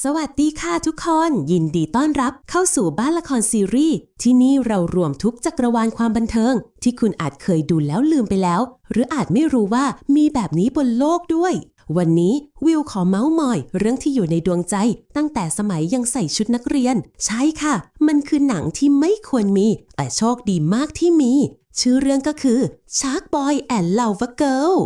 สวัสดีค่ะทุกคน ยินดีต้อนรับเข้าสู่บ้านละครซีรีส์ที่นี่เรารวมทุกจักรวาลความบันเทิง ที่คุณอาจเคยดูแล้วลืมไปแล้ว หรืออาจไม่รู้ว่ามีแบบนี้บนโลกด้วย วันนี้วิวขอเมาส์มอย เรื่องที่อยู่ในดวงใจ ตั้งแต่สมัยยังใส่ชุดนักเรียน ใช่ค่ะ มันคือหนังที่ไม่ควรมี แต่โชคดีมากที่มี ชื่อเรื่องก็คือ Shark Boy and Lava Girl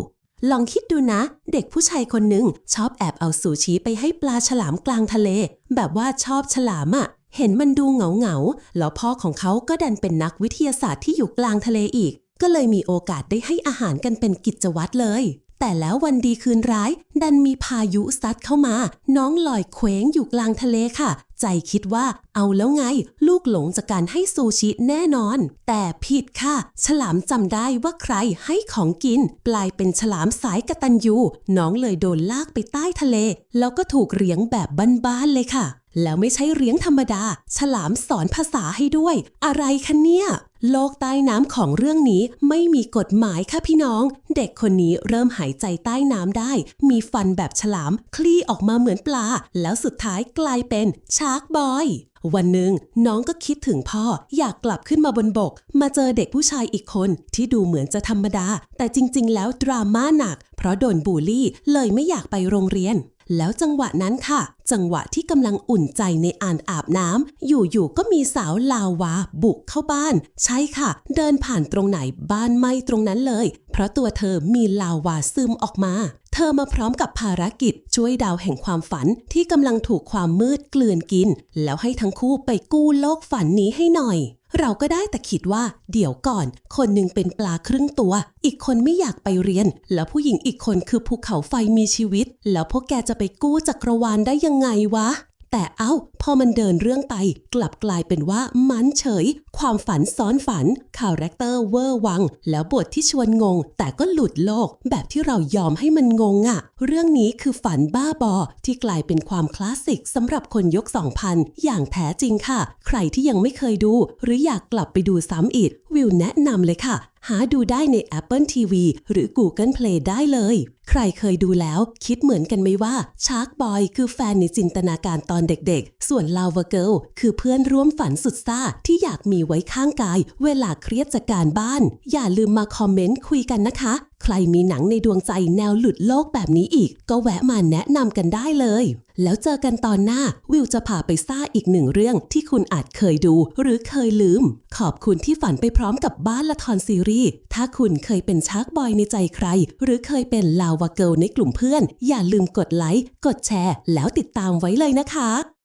ลองคิดดูนะ เด็กผู้ชายคนหนึ่งชอบแอบเอาซูชิไปให้ปลาฉลามกลางทะเล แบบว่าชอบฉลามอะ่ะ เห็นมันดูเหงาเหงาแล้วพ่อของเขาก็ดันเป็นนักวิทยาศาสตร์ที่อยู่กลางทะเลอีก ก็เลยมีโอกาสได้ให้อาหารกันเป็นกิจวัตรเลย แต่แล้ววันดีคืนร้าย ดันมีพายุซัดเข้ามา น้องลอยเคว้งอยู่กลางทะเลค่ะ ใจคิดว่าเอาแล้วไง ลูกหลงจากการให้ซูชิแน่นอน แต่ผิดค่ะ ฉลามจำได้ว่าใครให้ของกิน กลายเป็นฉลามสายกตัญยูน้องเลยโดนลากไปใต้ทะเล แล้วก็ถูกเลี้ยงแบบบ้านๆเลยค่ะ แล้วไม่ใช่เลี้ยงธรรมดา ฉลามสอนภาษาให้ด้วย อะไรคะเนี่ย โลกใต้น้ำของเรื่องนี้ไม่มีกฎหมายค่ะพี่น้อง เด็กคนนี้เริ่มหายใจใต้น้ำได้ มีฟันแบบฉลาม คลี่ออกมาเหมือนปลา แล้วสุดท้ายกลายเป็นชาร์กบอยวันหนึ่งน้องก็คิดถึงพ่ออยากกลับขึ้นมาบนบก มาเจอเด็กผู้ชายอีกคนที่ดูเหมือนจะธรรมดา แต่จริง ๆ แล้วดราม่าหนัก เพราะโดนบูลลี่เลยไม่อยากไปโรงเรียน แล้วจังหวะนั้นค่ะ จังหวะที่กำลังอุ่นใจในอ่านอาบน้ำอยู่ๆก็มีสาวลาวาบุกเข้าบ้าน ใช่ค่ะ เดินผ่านตรงไหนบ้านไหม้ตรงนั้นเลย เพราะตัวเธอมีลาวาซึมออกมาเธอมาพร้อมกับภารกิจช่วยดาวแห่งความฝันที่กำลังถูกความมืดกลืนกิน แล้วให้ทั้งคู่ไปกู้โลกฝันนี้ให้หน่อย เราก็ได้แต่คิดว่า เดี๋ยวก่อน คนหนึ่งเป็นปลาครึ่งตัว อีกคนไม่อยากไปเรียน แล้วผู้หญิงอีกคนคือภูเขาไฟมีชีวิต แล้วพวกแกจะไปกู้จักรวาลได้ยังไงวะ แต่เอ้า พอมันเดินเรื่องไป กลับกลายเป็นว่ามันเฉย ความฝันซ้อนฝันคาแรคเตอร์เวอร์วัง แล้วบทที่ชวนงง แต่ก็หลุดโลก แบบที่เรายอมให้มันงงอะ่ะ เรื่องนี้คือฝันบ้าบอ ที่กลายเป็นความคลาสสิกสำหรับคนยก 2000 อย่างแท้จริงค่ะ ใครที่ยังไม่เคยดู หรืออยากกลับไปดูซ้ำอีก วิวแนะนำเลยค่ะ หาดูได้ใน Apple TV หรือ Google Play ได้เลย ใครเคยดูแล้วคิดเหมือนกันไหมว่าชาร์กบอยคือแฟนในจินตนาการตอนเด็กๆ ส่วนลาวาเกิลคือเพื่อนร่วมฝันสุดซ่าที่อยากมีไว้ข้างกาย เวลาเครียดจากการบ้าน อย่าลืมมาคอมเมนต์คุยกันนะคะ ใครมีหนังในดวงใจแนวหลุดโลกแบบนี้อีก ก็แวะมาแนะนำกันได้เลย แล้วเจอกันตอนหน้า วิวจะพาไปซ่าอีกหนึ่งเรื่องที่คุณอาจเคยดู หรือเคยลืม ขอบคุณที่ฝันไปพร้อมกับบ้านละครซีรีส์ถ้าคุณเคยเป็นชาร์กบอยในใจใคร หรือเคยเป็นลาวาเกิลในกลุ่มเพื่อน อย่าลืมกดไลค์กดแชร์ แล้วติดตามไว้เลยนะคะ